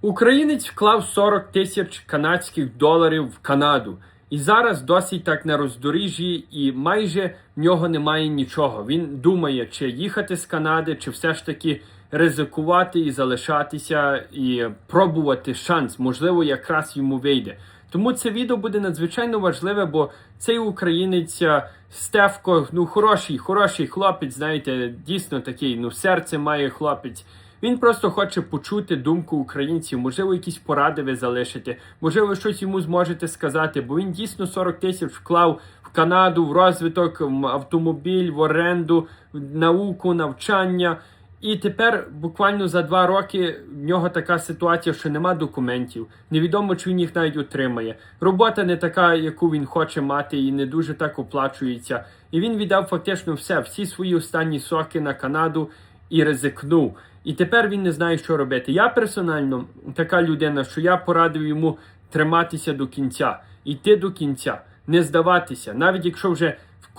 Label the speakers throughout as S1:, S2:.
S1: Українець вклав 40 тисяч канадських доларів в Канаду. І зараз досить так на роздоріжжі, і майже в нього немає нічого. Він думає, чи їхати з Канади, чи все ж таки ризикувати і залишатися, і пробувати шанс. Можливо, якраз йому вийде. Тому це відео буде надзвичайно важливе, бо цей українець е, Стевко, ну хороший, хороший хлопець, знаєте, дійсно такий, ну серце має хлопець. Він просто хоче почути думку українців, можливо, якісь поради ви залишите, можливо, щось йому зможете сказати, бо він дійсно 40 тисяч вклав в Канаду, в розвиток, в автомобіль, в оренду, в науку, навчання. І тепер буквально за два роки в нього така ситуація, що нема документів. Невідомо, чи він їх навіть отримає. Робота не така, яку він хоче мати, і не дуже так оплачується. І він віддав фактично все, всі свої останні соки на Канаду і ризикнув. І тепер він не знає, що робити. Я персонально така людина, що я порадив йому триматися до кінця, йти до кінця, не здаватися, навіть якщо вже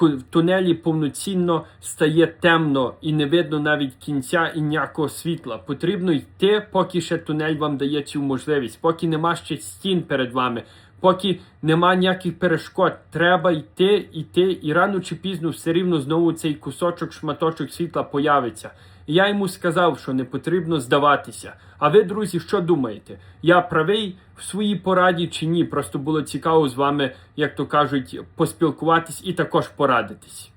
S1: в тунелі повноцінно стає темно і не видно навіть кінця і ніякого світла. Потрібно йти, поки ще тунель вам дає цю можливість, поки нема ще стін перед вами, поки нема ніяких перешкод. Треба йти, йти, і рано чи пізно все рівно знову цей кусочок, шматочок світла появиться. Я йому сказав, що не потрібно здаватися. А ви, друзі, що думаєте? Я правий в своїй пораді чи ні? Просто було цікаво з вами, як то кажуть, поспілкуватись і також порадитись.